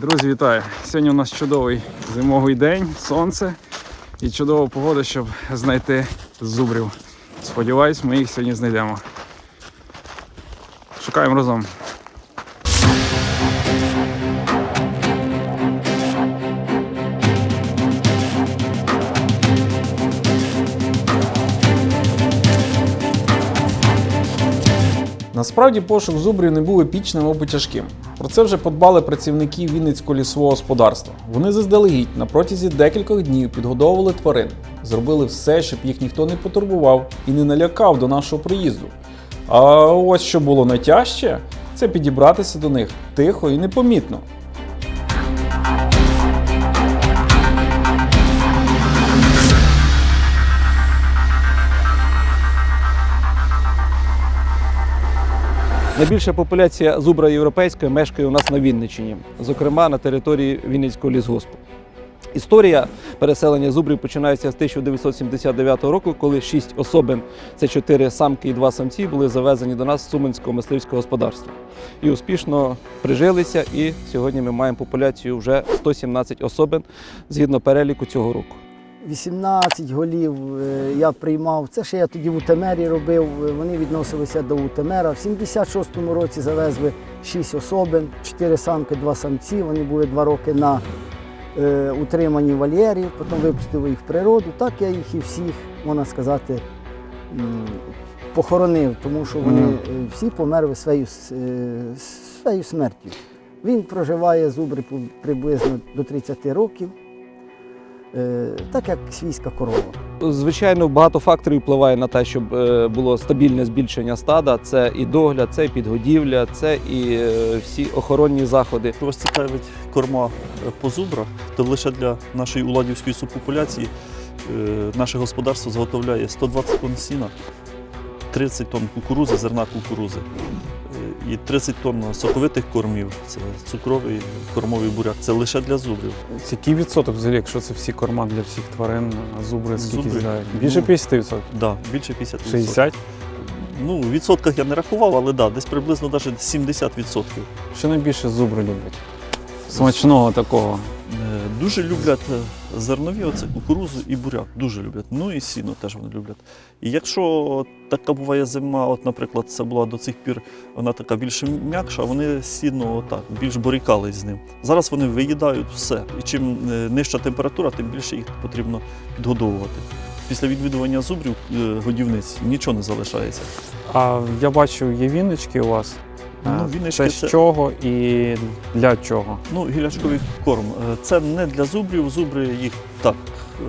Друзі, вітаю! Сьогодні у нас чудовий зимовий день, сонце і чудова погода, щоб знайти зубрів. Сподіваюсь, ми їх сьогодні знайдемо. Шукаємо разом. Насправді пошук зубрів не був епічним або тяжким. Про це вже подбали працівники Вінницького лісового господарства. Вони заздалегідь на протязі декількох днів підгодовували тварин, зробили все, щоб їх ніхто не потурбував і не налякав до нашого приїзду. А ось що було найтяжче, це підібратися до них тихо і непомітно. Найбільша популяція зубра європейської мешкає у нас на Вінниччині, зокрема на території Вінницького лісгоспу. Історія переселення зубрів починається з 1979 року, коли шість особин, це чотири самки і два самці, були завезені до нас з Суменського мисливського господарства. І успішно прижилися, і сьогодні ми маємо популяцію вже 117 особин згідно переліку цього року. 18 голів е, я приймав. Це ще я тоді в Утемері робив. Вони відносилися до Утемера. В 76-му році завезли 6 особин, 4 самки, 2 самці. Вони були 2 роки на е, утриманні вольєрі, потім випустили їх в природу. Так я їх і всіх, можна сказати, похоронив, тому що вони е, всі померли своєю, своєю смертю. Він проживає зубри приблизно до 30 років. Е, так як свійська корова. Звичайно, багато факторів впливає на те, щоб е, було стабільне збільшення стада. Це і догляд, це і підгодівля, це і е, всі охоронні заходи. Якщо вас цікавить корма по зубрах, то лише для нашої уладівської субпопуляції наше господарство зготовляє 120 тонн сіна, 30 тонн кукурузи, зерна кукурузи і 30 тонн соковитих кормів. Це цукровий кормовий буряк. Це лише для зубрів. Який відсоток взагалі, якщо це всі корма для всіх тварин, а зубри скільки Зубри? з'їдають? Більше Ну, 50%? Да, більше 50%. 60%? Ну, в відсотках я не рахував, але да, десь приблизно навіть 70%. Що найбільше зубри люблять? Смачного такого. Е, Дуже люблять е, зернові, оце кукурузу і буряк. Дуже люблять. Ну і сіно теж вони люблять. І якщо така буває зима, от, наприклад, це була до цих пір, вона така більш м'якша, вони сіно отак, більш борікались з ним. Зараз вони виїдають все. І чим е, нижча температура, тим більше їх потрібно підгодовувати. Після відвідування зубрів годівниць нічого не залишається. А я бачу, є віннички у вас. Ну, це з чого і для чого? Ну, гілячковий корм. Е, Це не для зубрів. Зубри їх так е,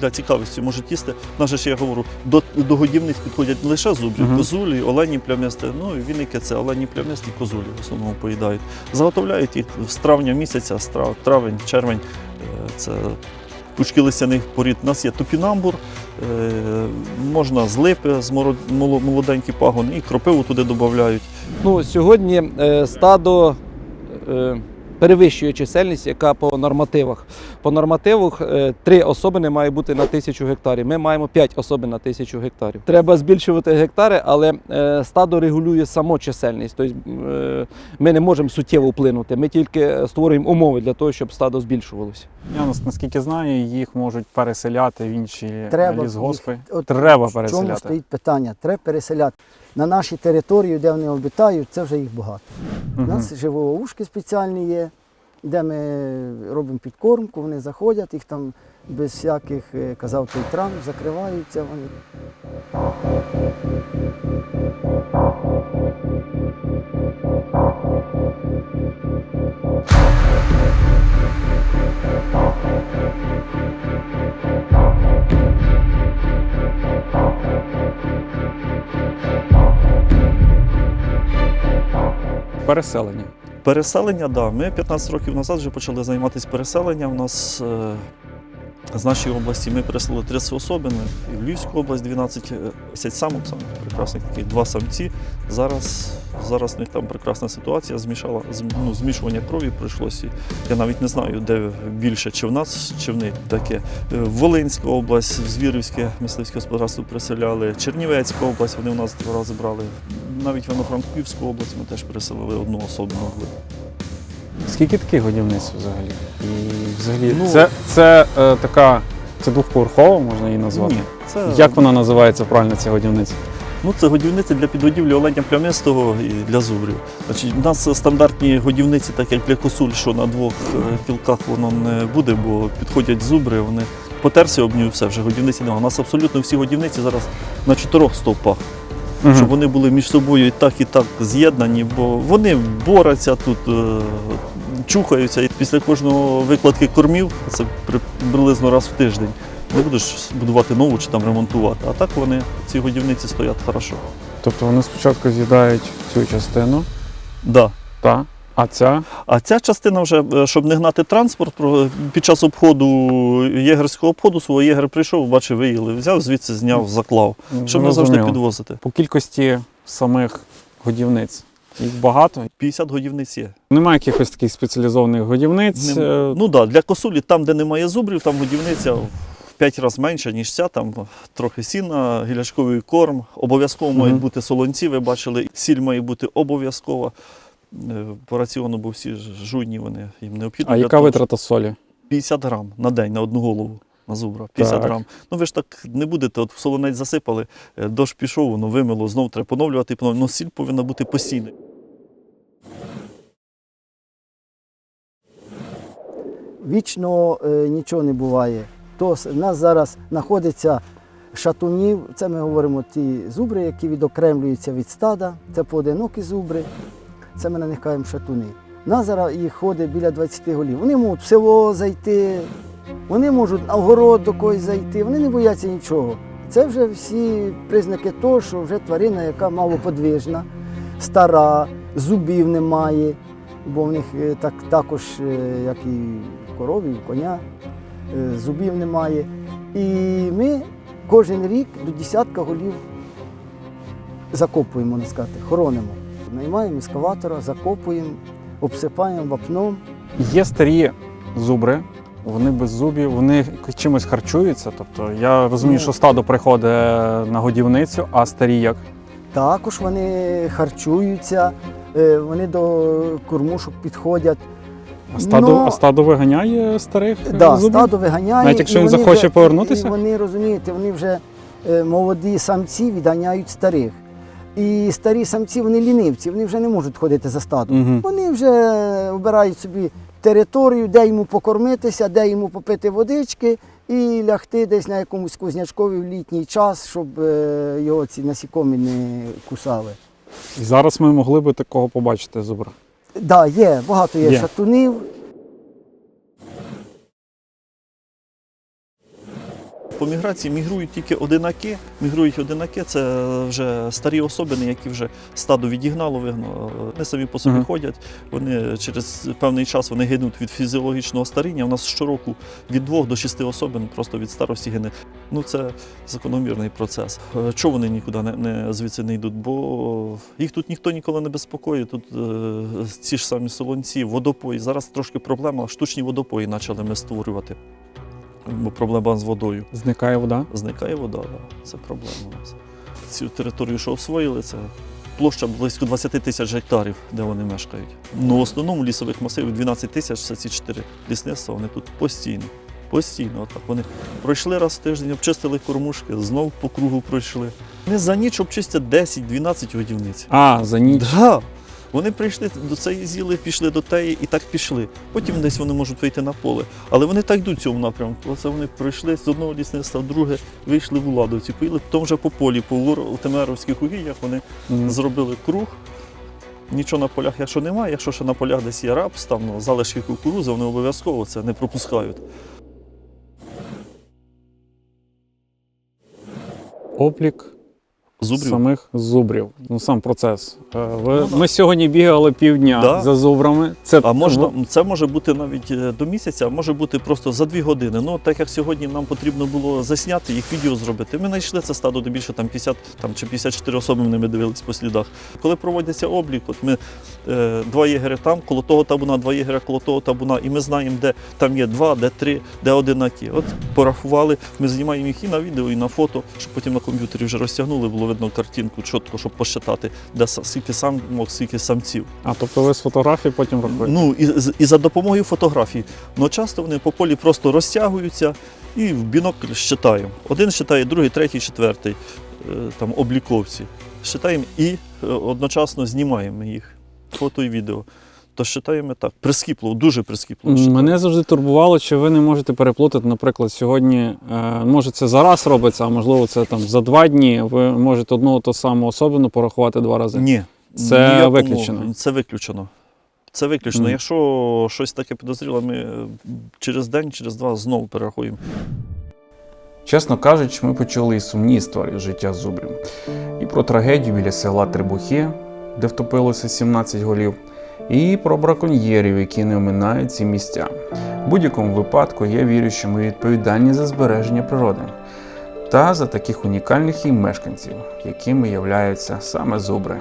для цікавості можуть їсти. Наше ж я говорю, до, до годівниць підходять не лише зубрі, Мгм. козулі, олені плямисті. Ну і віники це олені плямисті, козулі в основному поїдають. Заготовляють їх з травня місяця, з трав- травень, червень. Е, Це пучки листяних порід. У нас є топінамбур, можна з липи, з молоденькі пагони, і кропиву туди додають. Ну, сьогодні е, стадо е, перевищує чисельність, яка по нормативах. По нормативах е, три особини має бути на тисячу гектарів. Ми маємо п'ять особин на тисячу гектарів. Треба збільшувати гектари, але е, стадо регулює само чисельність. Тобто е, ми не можемо суттєво вплинути. Ми тільки створюємо умови для того, щоб стадо збільшувалося. Я наскільки знаю, їх можуть переселяти в інші Треба лісгоспи. їх- от Треба В чому переселяти. стоїть питання? Треба переселяти. На нашій території, де вони обітають, це вже їх багато. У нас живоушки спеціальні є, де ми робимо підкормку, вони заходять, їх там без всяких, е, казав той травм, закриваються вони. Переселення. Переселення, да. Ми 15 років назад вже почали займатися переселенням. У нас е, з нашої області ми переселили 30 особин, в Львівську область 12 е, 10 самок, самих прекрасних два самці. Зараз, зараз в них там прекрасна ситуація, змішала, ну, змішування крові прийшлося. Я навіть не знаю, де більше, чи в нас, чи в них таке. Е, Волинська область, Звірівське мисливське господарство переселяли, Чернівецька область, вони у нас два рази брали. Навіть Івано-Франківську область ми теж переселили одну особину. Скільки таких годівниць взагалі? І взагалі, Ну- це, це е, така, це двохповерхова, можна її назвати. Ні, це, Як вона називається правильно, ця годівниця? Ну, це годівниці для підгодівлі оленя плямистого і для зубрів. Значить, у нас стандартні годівниці, так як для косуль, що на двох е, кілках воно не буде, бо підходять зубри, вони потерся об нього, все, вже годівниці немає. У нас абсолютно всі годівниці зараз на чотирьох стовпах, щоб вони були між собою і так, і так з'єднані, бо вони борються тут, е, чухаються. І після кожного викладки кормів, це приблизно раз в тиждень, не будеш будувати нову чи там ремонтувати. А так вони, ці годівниці стоять хорошо. Тобто вони спочатку з'їдають цю частину, Да. та, а ця А ця частина вже, е, щоб не гнати транспорт, під час обходу єгерського обходу свого єгер прийшов, бачив, виїли, взяв, звідси зняв, заклав, щоб не завжди підвозити. По кількості самих годівниць. Їх багато. 50 годівниць є. Немає якихось таких спеціалізованих годівниць. Нем- е, Ну так, да, для косулі, там, де немає зубрів, там годівниця в 5 разів менша, ніж ця, там трохи сіна, гілячковий корм. Обов'язково Мгм. мають бути солонці, ви бачили, сіль має бути обов'язкова. По раціону, бо всі ж жуйні вони їм необхідно. а яка того, витрата солі? 50 грам на день на одну голову. На зубра, 50 Так. грам. Ну ви ж так не будете, от в солонець засипали, е, дощ пішов, воно вимило, знов треба поновлювати, і поновлювати. Ну, сіль повинна бути постійна. Вічно е, нічого не буває. То в нас зараз знаходиться шатунів, це ми говоримо ті зубри, які відокремлюються від стада, це поодинокі зубри, це ми на них кажемо шатуни. Нас їх ходить біля 20 голів. Вони можуть в село зайти, вони можуть на огород до когось зайти, вони не бояться нічого. Це вже всі признаки того, що вже тварина, яка малоподвижна, стара, зубів немає, бо в них е, так, також, е, як і в корові, і коня, е, зубів немає. І ми кожен рік до десятка голів закопуємо, можна сказати, хоронимо. Наймаємо ескаватора, закопуємо, обсипаємо вапном. Є старі зубри, вони без зубів, вони чимось харчуються. Тобто я розумію, що стадо приходить на годівницю, а старі як? Також вони харчуються, е, вони до кормушок підходять. А стадо, Ну, а стадо виганяє старих е, Да, зубрів? стадо виганяє. Навіть якщо він захоче вже- повернутися? І вони розумієте, вони вже е, молоді самці відганяють старих. І старі самці вони лінивці, вони вже не можуть ходити за стадом. Мгм. Вони вже обирають собі територію, де йому покормитися, де йому попити водички і лягти десь на якомусь кузнячкові в літній час, щоб е, його ці насікомі не кусали. І зараз ми могли би такого побачити зубра. Так, да, є, багато є, Є. шатунів. По міграції мігрують тільки одинаки. Мігрують одинаки, це вже старі особини, які вже стадо відігнало, вигнало. Вони самі по собі Мгм. ходять. Вони через певний час вони гинуть від фізіологічного старіння. У нас щороку від двох до шести особин просто від старості гине. Ну це закономірний процес. Е, Чого вони нікуди не, не звідси не йдуть? Бо їх тут ніхто ніколи не безпокоїть. Тут е, ці ж самі солонці, водопої. Зараз трошки проблема. Штучні водопої почали ми створювати. Бо проблема з водою. Зникає вода. Зникає вода, да. це проблема у нас. Цю територію, що освоїли, це площа близько 20 тисяч гектарів, де вони мешкають. Ну, в основному лісових масивів 12 тисяч це ці чотири лісництва, вони тут постійно. Постійно, отак. Вони пройшли раз в тиждень, обчистили кормушки, знов по кругу пройшли. Вони за ніч обчистять 10-12 годівниць. А, за ніч. Да. Вони прийшли до цієї зіли, пішли до теї і так пішли. Потім десь вони можуть вийти на поле. Але вони так йдуть в цьому напрямку. Оце вони пройшли з одного лісництва в друге, вийшли в Уладовці, поїли, потім вже по полі, по Темеровських угіддях вони Мгм. зробили круг. Нічого на полях, якщо немає, якщо ще на полях десь є рапс, там ну, залишки кукурузи, вони обов'язково це не пропускають. Облік Зубрів. самих зубрів. Ну сам процес. Е, Ви, Ну, ми сьогодні бігали півдня Да. за зубрами. Це А можна, це може бути навіть е, до місяця, а може бути просто за дві години. Ну, так як сьогодні нам потрібно було засняти, їх відео зробити. Ми знайшли це стадо, де більше там 50 там, чи 54 особи ми ними дивились по слідах. Коли проводиться облік, от ми е, два єгери там, коло того табуна, два єгера коло того табуна, і ми знаємо, де там є два, де три, де одинакі. От порахували, ми знімаємо їх і на відео, і на фото, щоб потім на комп'ютері вже розтягнули, було було видно картинку чітко, щоб посчитати, де скільки самок, скільки самців. А тобто ви з фотографії потім рахуєте? Ну і, і за допомогою фотографій. Ну часто вони по полі просто розтягуються і в бінокль щитаємо. Один щитає, другий, третій, четвертий, е, там обліковці. Щитаємо і е, одночасно знімаємо їх. Фото і відео. То щитаємо так. Прискіпливо, дуже прискіпливо. Мене завжди турбувало, чи ви не можете переплутати, наприклад, сьогодні, е, може це за раз робиться, а можливо це там за два дні. Ви можете одну ту саму особину порахувати два рази. Ні. Це виключено? Це виключено. Це виключено. Мгм. Якщо щось таке підозріло, ми е, через день, через два знову перерахуємо. Чесно кажучи, ми почули і сумні історії життя зубрів. І про трагедію біля села Трибухи, де втопилося 17 голів, і про браконьєрів, які не оминають ці місця. В будь-якому випадку я вірю, що ми відповідальні за збереження природи та за таких унікальних її мешканців, якими являються саме зубри.